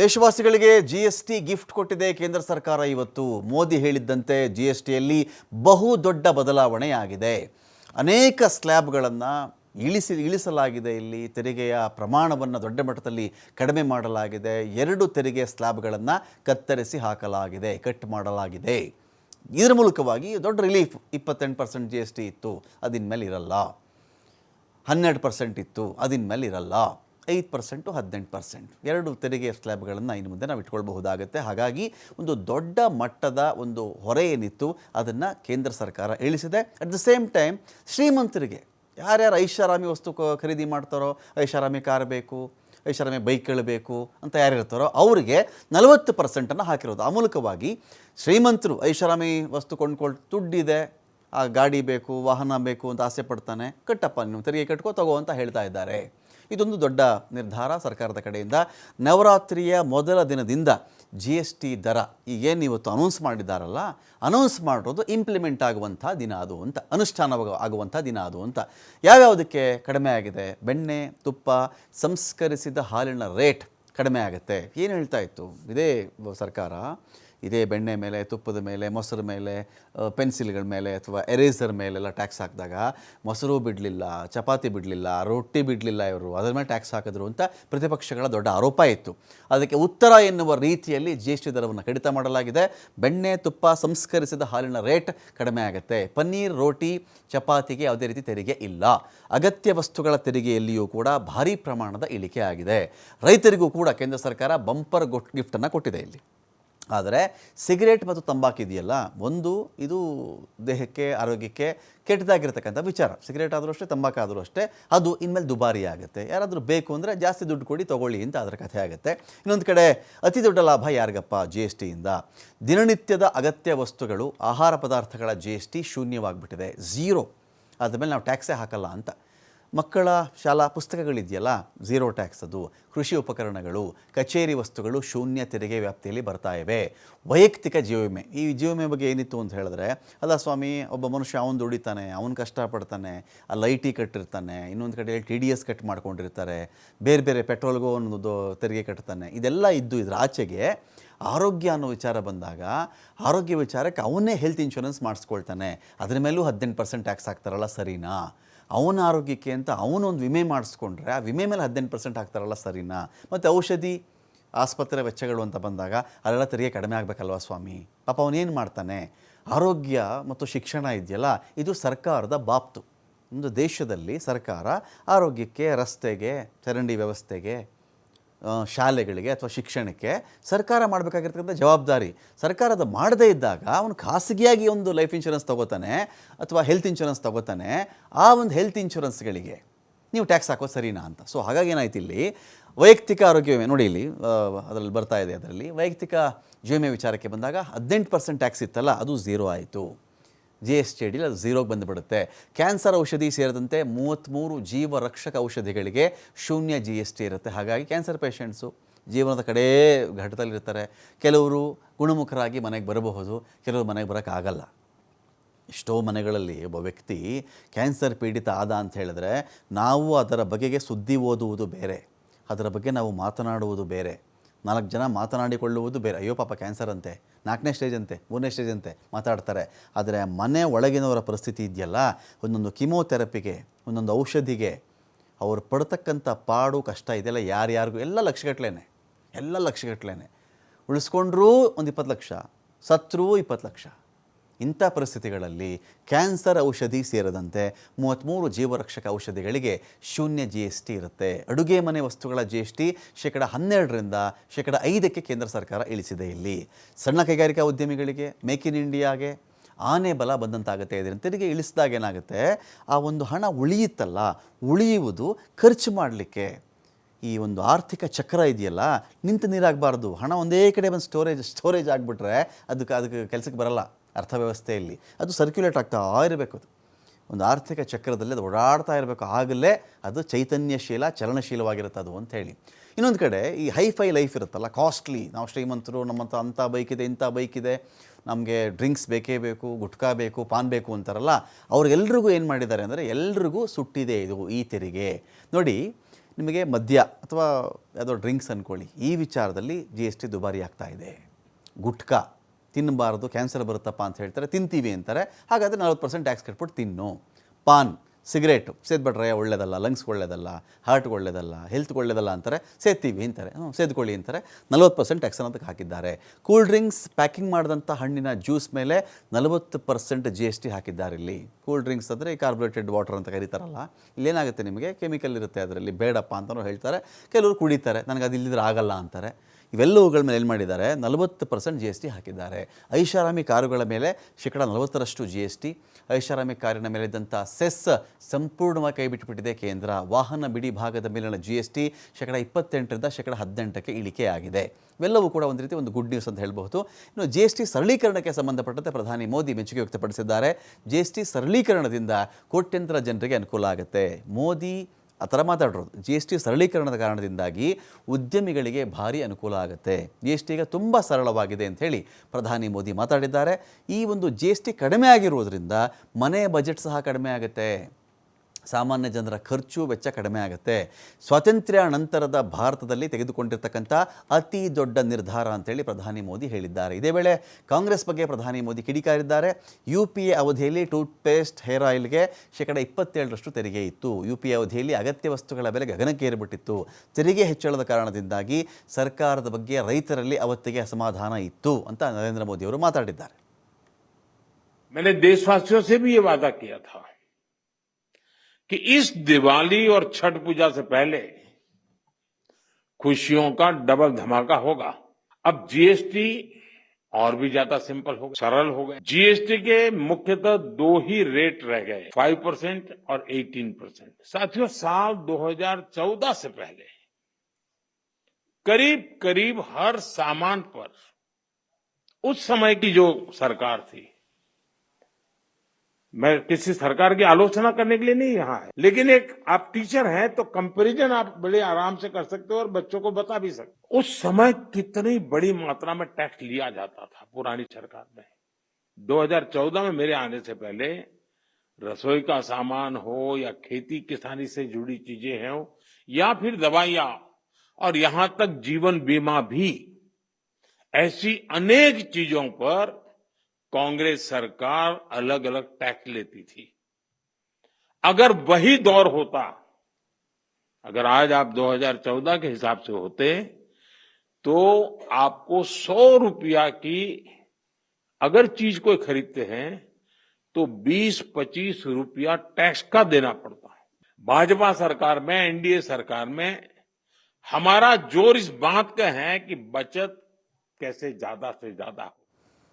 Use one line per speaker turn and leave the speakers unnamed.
ದೇಶವಾಸಿಗಳಿಗೆ G S T gift ಕೊಟ್ಟಿದೆ ಕೇಂದ್ರ ಸರ್ಕಾರ ಇವತ್ತು. ಮೋದಿ ಹೇಳಿದ್ದಂತೆ ಜಿ ಎಸ್ ಟಿಯಲ್ಲಿ ಬಹುದೊಡ್ಡ ಬದಲಾವಣೆಯಾಗಿದೆ. ಅನೇಕ ಸ್ಲ್ಯಾಬ್ಗಳನ್ನು ಇಳಿಸಿ, ಇಳಿಸಲಾಗಿದೆ ಇಲ್ಲಿ. ತೆರಿಗೆಯ ಪ್ರಮಾಣವನ್ನು ದೊಡ್ಡ ಮಟ್ಟದಲ್ಲಿ ಕಡಿಮೆ ಮಾಡಲಾಗಿದೆ. ಎರಡು ತೆರಿಗೆ ಸ್ಲ್ಯಾಬ್ಗಳನ್ನು ಕತ್ತರಿಸಿ ಹಾಕಲಾಗಿದೆ, ಕಟ್ ಮಾಡಲಾಗಿದೆ. ಇದರ ಮೂಲಕವಾಗಿ ದೊಡ್ಡ ರಿಲೀಫ್ ಇಪ್ಪತ್ತೆಂಟು ಪರ್ಸೆಂಟ್ ಜಿ ಎಸ್ ಟಿ ಇತ್ತು ಅದಿನ್ಮೇಲೆ ಇರಲ್ಲ ಹನ್ನೆರಡು ಪರ್ಸೆಂಟ್ ಇತ್ತು ಅದಿನ್ಮೇಲೆ ಇರಲ್ಲ ಐದು ಪರ್ಸೆಂಟು ಹದಿನೆಂಟು ಪರ್ಸೆಂಟ್. ಎರಡು ತೆರಿಗೆ ಸ್ಲ್ಯಾಬ್ಗಳನ್ನು ಇನ್ನು ಮುಂದೆ ನಾವು ಇಟ್ಕೊಳ್ಬಹುದಾಗುತ್ತೆ. ಹಾಗಾಗಿ ಒಂದು ದೊಡ್ಡ ಮಟ್ಟದ ಒಂದು ಹೊರೆ ಏನಿತ್ತು, ಅದನ್ನು ಕೇಂದ್ರ ಸರ್ಕಾರ ಇಳಿಸಿದೆ. ಅಟ್ ದ ಸೇಮ್ ಟೈಮ್ ಶ್ರೀಮಂತರಿಗೆ ಯಾರ್ಯಾರು ಐಷಾರಾಮಿ ವಸ್ತು ಖರೀದಿ ಮಾಡ್ತಾರೋ, ಐಷಾರಾಮಿ ಕಾರ್ ಬೇಕು, ಐಷಾರಾಮಿ ಬೈಕ್ಗಳು ಬೇಕು ಅಂತ ಯಾರಿರ್ತಾರೋ ಅವರಿಗೆ ನಲವತ್ತು ಪರ್ಸೆಂಟನ್ನು ಹಾಕಿರೋದು. ಆ ಮೂಲಕವಾಗಿ ಶ್ರೀಮಂತರು ಐಷಾರಾಮಿ ವಸ್ತು ಕೊಂಡ್ಕೊಳ್, ದುಡ್ಡಿದೆ, ಆ ಗಾಡಿ ಬೇಕು, ವಾಹನ ಬೇಕು ಅಂತ ಆಸೆ ಪಡ್ತಾನೆ, ಕಟ್ಟಪ್ಪ, ನೀವು ತೆರಿಗೆ ಕಟ್ಕೋ, ತಗೋ ಅಂತ ಹೇಳ್ತಾ ಇದ್ದಾರೆ. ಇದೊಂದು ದೊಡ್ಡ ನಿರ್ಧಾರ ಸರ್ಕಾರದ ಕಡೆಯಿಂದ. ನವರಾತ್ರಿಯ ಮೊದಲ ದಿನದಿಂದ ಜಿ ಎಸ್ ಟಿ ದರ ಈಗೇನು ಇವತ್ತು ಅನೌನ್ಸ್ ಮಾಡಿದ್ದಾರಲ್ಲ ಅನೌನ್ಸ್ ಮಾಡಿರೋದು ಇಂಪ್ಲಿಮೆಂಟ್ ಆಗುವಂಥ ದಿನ ಅದು ಅಂತ, ಅನುಷ್ಠಾನ ಆಗುವಂಥ ದಿನ ಅದು ಅಂತ. ಯಾವ್ಯಾವುದಕ್ಕೆ ಕಡಿಮೆ ಆಗಿದೆ? ಬೆಣ್ಣೆ, ತುಪ್ಪ, ಸಂಸ್ಕರಿಸಿದ ಹಾಲಿನ ರೇಟ್ ಕಡಿಮೆ ಆಗುತ್ತೆ. ಏನು ಹೇಳ್ತಾ ಇತ್ತು? ಇದೇ ಸರ್ಕಾರ. ಇದೇ ಬೆಣ್ಣೆ ಮೇಲೆ, ತುಪ್ಪದ ಮೇಲೆ, ಮೊಸರು ಮೇಲೆ ಪೆನ್ಸಿಲ್ಗಳ ಮೇಲೆ ಅಥವಾ ಎರೇಸರ್ ಮೇಲೆಲ್ಲ ಟ್ಯಾಕ್ಸ್ ಹಾಕಿದಾಗ ಮೊಸರು ಬಿಡಲಿಲ್ಲ, ಚಪಾತಿ ಬಿಡಲಿಲ್ಲ, ರೊಟ್ಟಿ ಬಿಡಲಿಲ್ಲ ಇವರು. ಅದರ ಮೇಲೆ ಟ್ಯಾಕ್ಸ್ ಹಾಕಿದ್ರು ಅಂತ ಪ್ರತಿಪಕ್ಷಗಳ ದೊಡ್ಡ ಆರೋಪ ಇತ್ತು. ಅದಕ್ಕೆ ಉತ್ತರ ಎನ್ನುವ ರೀತಿಯಲ್ಲಿ ಜಿ ಎಸ್ ಟಿ ದರವನ್ನು ಕಡಿತ ಮಾಡಲಾಗಿದೆ. ಬೆಣ್ಣೆ, ತುಪ್ಪ ಸಂಸ್ಕರಿಸಿದ ಹಾಲಿನ ರೇಟ್ ಕಡಿಮೆ ಆಗುತ್ತೆ. ಪನ್ನೀರ್, ರೋಟಿ, ಚಪಾತಿಗೆ ಯಾವುದೇ ರೀತಿ ತೆರಿಗೆ ಇಲ್ಲ. ಅಗತ್ಯ ವಸ್ತುಗಳ ತೆರಿಗೆಯಲ್ಲಿಯೂ ಕೂಡ ಭಾರಿ ಪ್ರಮಾಣದ ಇಳಿಕೆ ಆಗಿದೆ. ರೈತರಿಗೂ ಕೂಡ ಕೇಂದ್ರ ಸರ್ಕಾರ ಬಂಪರ್ ಗಿಫ್ಟನ್ನು ಕೊಟ್ಟಿದೆ ಇಲ್ಲಿ. ಆದರೆ ಸಿಗರೇಟ್ ಮತ್ತು ತಂಬಾಕು ಇದೆಯಲ್ಲ, ಒಂದು ಇದು ದೇಹಕ್ಕೆ, ಆರೋಗ್ಯಕ್ಕೆ ಕೆಟ್ಟದಾಗಿರ್ತಕ್ಕಂಥ ವಿಚಾರ. ಸಿಗರೇಟ್ ಆದರೂ ಅಷ್ಟೇ, ತಂಬಾಕು ಆದರೂ ಅಷ್ಟೇ, ಅದು ಇನ್ಮೇಲೆ ದುಬಾರಿ ಆಗುತ್ತೆ. ಯಾರಾದರೂ ಬೇಕು ಅಂದರೆ ಜಾಸ್ತಿ ದುಡ್ಡು ಕೊಡಿ, ತೊಗೊಳ್ಳಿ ಅಂತ ಅದರ ಕಥೆ ಆಗುತ್ತೆ. ಇನ್ನೊಂದು ಕಡೆ, ಅತಿ ದೊಡ್ಡ ಲಾಭ ಯಾರಿಗಪ್ಪ? ಜಿ ಎಸ್ ಟಿಯಿಂದ ದಿನನಿತ್ಯದ ಅಗತ್ಯ ವಸ್ತುಗಳು, ಆಹಾರ ಪದಾರ್ಥಗಳ ಜಿ ಎಸ್ ಟಿ ಶೂನ್ಯವಾಗಿಬಿಟ್ಟಿದೆ. ಝೀರೋ ಆದಮೇಲೆ ನಾವು ಟ್ಯಾಕ್ಸೇ ಹಾಕಲ್ಲ ಅಂತ. ಮಕ್ಕಳ ಶಾಲಾ ಪುಸ್ತಕಗಳಿದೆಯಲ್ಲ? ಝೀರೋ ಟ್ಯಾಕ್ಸ್ ಅದು. ಕೃಷಿ ಉಪಕರಣಗಳು, ಕಚೇರಿ ವಸ್ತುಗಳು ಶೂನ್ಯ ತೆರಿಗೆ ವ್ಯಾಪ್ತಿಯಲ್ಲಿ ಬರ್ತಾ ಇವೆ. ವೈಯಕ್ತಿಕ ಜೀವ ವಿಮೆ ಈ ಜೀವ ವಿಮೆ ಬಗ್ಗೆ ಏನಿತ್ತು ಅಂತ ಹೇಳಿದ್ರೆ, ಅಲ್ಲ ಸ್ವಾಮಿ, ಒಬ್ಬ ಮನುಷ್ಯ ಅವನು ದುಡಿತಾನೆ, ಅವನು ಕಷ್ಟಪಡ್ತಾನೆ ಅಲ್ಲಿ ಐ ಟಿ ಕಟ್ಟಿರ್ತಾನೆ, ಇನ್ನೊಂದು ಕಡೆ ಟಿ ಡಿ ಎಸ್ ಕಟ್ ಮಾಡ್ಕೊಂಡಿರ್ತಾರೆ, ಬೇರೆ ಬೇರೆ ಪೆಟ್ರೋಲ್ಗೂ ಒಂದು ತೆರಿಗೆ ಕಟ್ತಾನೆ. ಇದೆಲ್ಲ ಇದ್ದು ಇದ್ರ ಆಚೆಗೆ ಆರೋಗ್ಯ ಅನ್ನೋ ವಿಚಾರ ಬಂದಾಗ, ಆರೋಗ್ಯ ವಿಚಾರಕ್ಕೆ ಅವನೇ ಹೆಲ್ತ್ ಇನ್ಶೂರೆನ್ಸ್ ಮಾಡಿಸ್ಕೊಳ್ತಾನೆ. ಅದ್ರ ಮೇಲೂ ಹದಿನೆಂಟು ಪರ್ಸೆಂಟ್ ಟ್ಯಾಕ್ಸ್ ಹಾಕ್ತಾರಲ್ಲ, ಸರಿನಾ? ಅವನ ಆರೋಗ್ಯಕ್ಕೆ ಅಂತ ಅವನೊಂದು ವಿಮೆ ಮಾಡಿಸ್ಕೊಂಡ್ರೆ ಆ ವಿಮೆ ಮೇಲೆ ಹದಿನೆಂಟು ಪರ್ಸೆಂಟ್ ಹಾಕ್ತಾರಲ್ಲ ಸರಿನಾ? ಮತ್ತು ಔಷಧಿ, ಆಸ್ಪತ್ರೆ ವೆಚ್ಚಗಳು ಅಂತ ಬಂದಾಗ ಅಲ್ಲೆಲ್ಲ ತೆರಿಗೆ ಕಡಿಮೆ ಆಗಬೇಕಲ್ವಾ ಸ್ವಾಮಿ? ಪಾಪ ಅವನೇನು ಮಾಡ್ತಾನೆ? ಆರೋಗ್ಯ ಮತ್ತು ಶಿಕ್ಷಣ ಇದೆಯಲ್ಲ, ಇದು ಸರ್ಕಾರದ ಬಾಪ್ತು. ಒಂದು ದೇಶದಲ್ಲಿ ಸರ್ಕಾರ ಆರೋಗ್ಯಕ್ಕೆ, ರಸ್ತೆಗೆ, ಚರಂಡಿ ವ್ಯವಸ್ಥೆಗೆ ಶಾಲೆಗಳಿಗೆ ಅಥವಾ ಶಿಕ್ಷಣಕ್ಕೆ ಸರ್ಕಾರ ಮಾಡಬೇಕಾಗಿರ್ತಕ್ಕಂಥ ಜವಾಬ್ದಾರಿ. ಸರ್ಕಾರದ ಮಾಡದೇ ಇದ್ದಾಗ ಅವನು ಖಾಸಗಿಯಾಗಿ ಒಂದು ಲೈಫ್ ಇನ್ಶೂರೆನ್ಸ್ ತಗೋತಾನೆ ಅಥವಾ ಹೆಲ್ತ್ ಇನ್ಶೂರೆನ್ಸ್ ತಗೋತಾನೆ, ಆ ಒಂದು ಹೆಲ್ತ್ ಇನ್ಶೂರೆನ್ಸ್ಗಳಿಗೆ ನೀವು ಟ್ಯಾಕ್ಸ್ ಹಾಕೋ ಸರಿನಾ ಅಂತ. ಸೊ ಹಾಗಾಗಿ ಏನಾಯ್ತು ಇಲ್ಲಿ? ವೈಯಕ್ತಿಕ ಆರೋಗ್ಯ ವಿಮೆ, ನೋಡಿ ಇಲ್ಲಿ ಅದರಲ್ಲಿ ಬರ್ತಾ ಇದೆ ಅದರಲ್ಲಿ. ವೈಯಕ್ತಿಕ ಜೀವ ವಿಮೆ ವಿಚಾರಕ್ಕೆ ಬಂದಾಗ ಹದಿನೆಂಟು ಪರ್ಸೆಂಟ್ ಟ್ಯಾಕ್ಸ್ ಇತ್ತಲ್ಲ, ಅದು ಝೀರೋ ಆಯಿತು. ಜಿ ಎಸ್ ಟಿ ಅಡಿಲಿ ಅದು ಝೀರೋಗೆ ಬಂದುಬಿಡುತ್ತೆ. ಕ್ಯಾನ್ಸರ್ ಔಷಧಿ ಸೇರಿದಂತೆ ಮೂವತ್ತ್ಮೂರು ಜೀವ ರಕ್ಷಕ ಔಷಧಿಗಳಿಗೆ ಶೂನ್ಯ ಜಿ ಎಸ್ ಟಿ ಇರುತ್ತೆ. ಹಾಗಾಗಿ ಕ್ಯಾನ್ಸರ್ ಪೇಷಂಟ್ಸು ಜೀವನದ ಕಡೇ ಘಟ್ಟದಲ್ಲಿರ್ತಾರೆ. ಕೆಲವರು ಗುಣಮುಖರಾಗಿ ಮನೆಗೆ ಬರಬಹುದು, ಕೆಲವರು ಮನೆಗೆ ಬರೋಕ್ಕಾಗಲ್ಲ. ಎಷ್ಟೋ ಮನೆಗಳಲ್ಲಿ ಒಬ್ಬ ವ್ಯಕ್ತಿ ಕ್ಯಾನ್ಸರ್ ಪೀಡಿತ ಆದ ಅಂತ ಹೇಳಿದ್ರೆ ನಾವು ಅದರ ಬಗೆಗೆ ಸುದ್ದಿ ಓದುವುದು ಬೇರೆ. ಅದರ ಬಗ್ಗೆ ನಾವು ಮಾತನಾಡುವುದು ಬೇರೆ. ನಾಲ್ಕು ಜನ ಮಾತನಾಡಿಕೊಳ್ಳುವುದು ಬೇರೆ. ಅಯ್ಯೋ ಪಾಪ ಕ್ಯಾನ್ಸರ್ ಅಂತೆ, ನಾಲ್ಕನೇ ಸ್ಟೇಜ್ ಅಂತೆ, ಮೂರನೇ ಸ್ಟೇಜ್ ಅಂತೆ ಮಾತಾಡ್ತಾರೆ. ಆದರೆ ಮನೆ ಒಳಗಿನವರ ಪರಿಸ್ಥಿತಿ ಇದೆಯಲ್ಲ? ಒಂದೊಂದು ಕಿಮೋಥೆರಪಿಗೆ ಒಂದೊಂದು ಔಷಧಿಗೆ ಅವರು ಪಡ್ತಕ್ಕಂಥ ಪಾಡು, ಕಷ್ಟ ಇದೆಲ್ಲ ಯಾರ್ಯಾರಿಗೂ, ಎಲ್ಲ ಲಕ್ಷಗಟ್ಟಲೇನೆ ಎಲ್ಲ ಲಕ್ಷಗಟ್ಟಲೇನೆ. ಉಳಿಸ್ಕೊಂಡ್ರೂ ಒಂದು ಇಪ್ಪತ್ತು ಲಕ್ಷ, ಸತ್ರೂ ಇಪ್ಪತ್ತು ಲಕ್ಷ. ಇಂಥ ಪರಿಸ್ಥಿತಿಗಳಲ್ಲಿ ಕ್ಯಾನ್ಸರ್ ಔಷಧಿ ಸೇರದಂತೆ ಮೂವತ್ತ್ಮೂರು ಜೀವರಕ್ಷಕ ಔಷಧಿಗಳಿಗೆ ಶೂನ್ಯ ಜಿ ಎಸ್ ಟಿ ಇರುತ್ತೆ. ಅಡುಗೆ ಮನೆ ವಸ್ತುಗಳ ಜಿ ಎಸ್ ಟಿ ಶೇಕಡ ಹನ್ನೆರಡರಿಂದ ಶೇಕಡ ಐದಕ್ಕೆ ಕೇಂದ್ರ ಸರ್ಕಾರ ಇಳಿಸಿದೆ ಇಲ್ಲಿ. ಸಣ್ಣ ಕೈಗಾರಿಕಾ ಉದ್ಯಮಿಗಳಿಗೆ ಮೇಕ್ ಇನ್ ಇಂಡಿಯಾಗೆ ಆನೆ ಬಲ ಬಂದಂತಾಗುತ್ತೆ. ಇದರಿಂದ ತೆರಿಗೆ ಇಳಿಸಿದಾಗ ಏನಾಗುತ್ತೆ? ಆ ಒಂದು ಹಣ ಉಳಿಯುತ್ತಲ್ಲ, ಉಳಿಯುವುದು ಖರ್ಚು ಮಾಡಲಿಕ್ಕೆ. ಈ ಒಂದು ಆರ್ಥಿಕ ಚಕ್ರ ಇದೆಯಲ್ಲ, ನಿಂತು ನೀರಾಗಬಾರ್ದು. ಹಣ ಒಂದೇ ಕಡೆ ಬಂದು ಸ್ಟೋರೇಜ್ ಸ್ಟೋರೇಜ್ ಆಗಿಬಿಟ್ರೆ ಅದಕ್ಕೆ ಅದಕ್ಕೆ ಕೆಲಸಕ್ಕೆ ಬರಲ್ಲ. ಅರ್ಥವ್ಯವಸ್ಥೆಯಲ್ಲಿ ಅದು ಸರ್ಕ್ಯುಲೇಟ್ ಆಗ್ತಾ ಇರಬೇಕು ಅದು. ಒಂದು ಆರ್ಥಿಕ ಚಕ್ರದಲ್ಲಿ ಅದು ಓಡಾಡ್ತಾ ಇರಬೇಕು. ಆಗಲೇ ಅದು ಚೈತನ್ಯಶೀಲ, ಚಲನಶೀಲವಾಗಿರುತ್ತೆ ಅದು ಅಂತ ಹೇಳಿ. ಇನ್ನೊಂದು ಕಡೆ ಈ ಹೈಫೈ ಲೈಫ್ ಇರುತ್ತಲ್ಲ ಕಾಸ್ಟ್ಲಿ ನಾವು ಶ್ರೀಮಂತರು, ನಮ್ಮಂಥ ಅಂಥ ಬೈಕ್ ಇದೆ, ಇಂಥ ಬೈಕ್ ಇದೆ. ನಮಗೆ ಡ್ರಿಂಕ್ಸ್ ಬೇಕೇ ಬೇಕು, ಗುಟ್ಕಾ ಬೇಕು, ಪಾನ್ ಬೇಕು ಅಂತಾರಲ್ಲ, ಅವ್ರಿಗೆಲ್ರಿಗೂ ಏನು ಮಾಡಿದ್ದಾರೆ ಅಂದರೆ ಎಲ್ರಿಗೂ ಸುಟ್ಟಿದೆ ಇದು ಈ ತೆರಿಗೆ. ನೋಡಿ, ನಿಮಗೆ ಮದ್ಯ ಅಥವಾ ಯಾವುದೋ ಡ್ರಿಂಕ್ಸ್ ಅಂದ್ಕೊಳ್ಳಿ ಈ ವಿಚಾರದಲ್ಲಿ ಜಿ ಎಸ್ ಟಿ ದುಬಾರಿ ಆಗ್ತಾ ಇದೆ. ಗುಟ್ಕಾ. ತಿನ್ನಬಾರದು ಕ್ಯಾನ್ಸರ್ ಬರುತ್ತಪ್ಪ ಅಂತ ಹೇಳ್ತಾರೆ, ತಿಂತೀವಿ ಅಂತಾರೆ. ಹಾಗಾದರೆ ನಲ್ವತ್ತು ಪರ್ಸೆಂಟ್ ಟ್ಯಾಕ್ಸ್ ಕಟ್ಬಿಟ್ಟು ತಿನ್ನು. ಪಾನ್ ಸಿಗರೇಟು ಸೇದ್ಬಿಟ್ರೆ ಒಳ್ಳೇದಲ್ಲ ಲಂಗ್ಸ್ ಒಳ್ಳೇದಲ್ಲ ಹಾರ್ಟ್ಗೆ ಒಳ್ಳೇದಲ್ಲ ಹೆಲ್ತ್ಗೆ ಒಳ್ಳೇದಲ್ಲ ಅಂತಾರೆ, ಸೇದ್ತೀವಿ ಅಂತಾರೆ. ಹ್ಞೂ ಸೇದ್ಕೊಳ್ಳಿ ಅಂತಾರೆ. ನಲ್ವತ್ತು ಪರ್ಸೆಂಟ್ ಟ್ಯಾಕ್ಸ್ ಅನ್ನೋದಕ್ಕೆ ಹಾಕಿದ್ದಾರೆ. ಕೂಲ್ ಡ್ರಿಂಕ್ಸ್ ಪ್ಯಾಕಿಂಗ್ ಮಾಡಿದಂಥ ಹಣ್ಣಿನ ಜ್ಯೂಸ್ ಮೇಲೆ ನಲವತ್ತು ಪರ್ಸೆಂಟ್ ಜಿ ಎಸ್ ಟಿ ಹಾಕಿದ್ದಾರೆ ಇಲ್ಲಿ. ಕೂಲ್ ಡ್ರಿಂಕ್ಸ್ ಅಂದರೆ ಈ ಕಾರ್ಬೋರೇಟೆಡ್ ವಾಟರ್ ಅಂತ ಕರೀತಾರಲ್ಲ, ಇಲ್ಲೇನಾಗುತ್ತೆ ನಿಮಗೆ? ಕೆಮಿಕಲ್ ಇರುತ್ತೆ ಅದರಲ್ಲಿ. ಬೇಡಪ್ಪ ಅಂತಲೂ ಹೇಳ್ತಾರೆ. ಕೆಲವರು ಕುಡಿತಾರೆ. ನನಗೆ ಅದು ಇಲ್ಲಿದ್ರೆ ಆಗಲ್ಲ ಅಂತಾರೆ. ಇವೆಲ್ಲವುಗಳ ಮೇಲೆ ಏನು ಮಾಡಿದ್ದಾರೆ? ನಲವತ್ತು ಪರ್ಸೆಂಟ್ ಜಿ ಎಸ್ ಟಿ ಹಾಕಿದ್ದಾರೆ. ಐಷಾರಾಮಿ ಕಾರುಗಳ ಮೇಲೆ ಶೇಕಡ ನಲವತ್ತರಷ್ಟು ಜಿ ಎಸ್ ಟಿ ಐಷಾರಾಮಿ ಕಾರಿನ ಮೇಲಿದ್ದಂಥ ಸೆಸ್ ಸಂಪೂರ್ಣವಾಗಿ ಕೈ ಬಿಟ್ಟುಬಿಟ್ಟಿದೆ ಕೇಂದ್ರ. ವಾಹನ ಬಿಡಿ ಭಾಗದ ಮೇಲಿನ ಜಿ ಎಸ್ ಟಿ ಶೇಕಡ ಇಪ್ಪತ್ತೆಂಟರಿಂದ ಶೇಕಡ ಹದಿನೆಂಟಕ್ಕೆ ಇಳಿಕೆ ಆಗಿದೆ. ಇವೆಲ್ಲವೂ ಕೂಡ ಒಂದು ರೀತಿ ಒಂದು ಗುಡ್ ನ್ಯೂಸ್ ಅಂತ ಹೇಳಬಹುದು. ಇನ್ನು ಜಿ ಎಸ್ ಟಿ ಸರಳೀಕರಣಕ್ಕೆ ಸಂಬಂಧಪಟ್ಟಂತೆ ಪ್ರಧಾನಿ ಮೋದಿ ಮೆಚ್ಚುಗೆ ವ್ಯಕ್ತಪಡಿಸಿದ್ದಾರೆ. ಜಿ ಎಸ್ ಟಿ ಸರಳೀಕರಣದಿಂದ ಕೋಟ್ಯಂತರ ಜನರಿಗೆ ಅನುಕೂಲ ಆಗುತ್ತೆ. ಮೋದಿ ಆ ಥರ ಮಾತಾಡಿರೋದು. ಜಿ ಎಸ್ ಟಿ ಸರಳೀಕರಣದ ಕಾರಣದಿಂದಾಗಿ ಉದ್ಯಮಿಗಳಿಗೆ ಭಾರಿ ಅನುಕೂಲ ಆಗುತ್ತೆ. ಜಿ ಎಸ್ ಟಿ ಈಗ ತುಂಬ ಸರಳವಾಗಿದೆ ಅಂತ ಹೇಳಿ ಪ್ರಧಾನಿ ಮೋದಿ ಮಾತಾಡಿದ್ದಾರೆ. ಈ ಒಂದು ಜಿ ಎಸ್ ಟಿ ಕಡಿಮೆ ಆಗಿರುವುದರಿಂದ ಮನೆ ಬಜೆಟ್ ಸಹ ಕಡಿಮೆ ಆಗುತ್ತೆ. ಸಾಮಾನ್ಯ ಜನರ ಖರ್ಚು ವೆಚ್ಚ ಕಡಿಮೆ ಆಗುತ್ತೆ ಸ್ವಾತಂತ್ರ್ಯ ನಂತರದ ಭಾರತದಲ್ಲಿ ತೆಗೆದುಕೊಂಡಿರ್ತಕ್ಕಂಥ ಅತಿ ದೊಡ್ಡ ನಿರ್ಧಾರ ಅಂತೇಳಿ ಪ್ರಧಾನಿ ಮೋದಿ ಹೇಳಿದ್ದಾರೆ ಇದೇ ವೇಳೆ ಕಾಂಗ್ರೆಸ್ ಬಗ್ಗೆ ಪ್ರಧಾನಿ ಮೋದಿ ಕಿಡಿಕಾರಿದ್ದಾರೆ ಯು ಪಿ ಎ ಅವಧಿಯಲ್ಲಿ ಟೂತ್ ಪೇಸ್ಟ್ ಹೇರ್ ಆಯಿಲ್ಗೆ ಶೇಕಡ ಇಪ್ಪತ್ತೇಳರಷ್ಟು ತೆರಿಗೆ ಇತ್ತು ಯು ಪಿ ಎ ಅವಧಿಯಲ್ಲಿ ಅಗತ್ಯ ವಸ್ತುಗಳ ಬೆಲೆ ಗಗನಕ್ಕೇರಿಬಿಟ್ಟಿತ್ತು ತೆರಿಗೆ ಹೆಚ್ಚಳದ ಕಾರಣದಿಂದಾಗಿ ಸರ್ಕಾರದ ಬಗ್ಗೆ ರೈತರಲ್ಲಿ ಅವತ್ತಿಗೆ ಅಸಮಾಧಾನ ಇತ್ತು ಅಂತ ನರೇಂದ್ರ ಮೋದಿ ಅವರು ಮಾತಾಡಿದ್ದಾರೆ
मैंने देशवासियों से भी ये वादा किया था कि इस दिवाली और छठ पूजा से पहले खुशियों का डबल धमाका होगा। अब जीएसटी और भी ज़्यादा सिंपल हो गया सरल हो गया जीएसटी के मुख्यतः दो ही रेट रह गए फाइव परसेंट और एटीन परसेंट साथियों, साल 2014 से पहले करीब करीब हर सामान पर उस समय की जो सरकार थी मैं किसी सरकार की आलोचना करने के लिए नहीं यहाँ है। लेकिन एक आप टीचर हैं तो कंपैरिजन आप बड़े आराम से कर सकते हो और बच्चों को बता भी सकते हो। उस समय कितनी बड़ी मात्रा में टैक्स लिया जाता था पुरानी सरकार में। 2014 में मेरे आने से पहले रसोई का सामान हो या खेती किसानी से जुड़ी चीज़ें हो, या फिर दवाइयाँ, और यहाँ तक जीवन बीमा भी, ऐसी अनेक चीज़ों पर कांग्रेस सरकार अलग अलग टैक्स लेती थी। अगर वही दौर होता, अगर आज आप 2014 के हिसाब से होते तो आपको सौ रुपया की अगर चीज़ कोई खरीदते हैं तो 20-25 रुपया टैक्स का देना पड़ता है। भाजपा सरकार में, एनडीए सरकार में, हमारा ज़ोर इस बात का है कि बचत कैसे ज़्यादा से ज़्यादा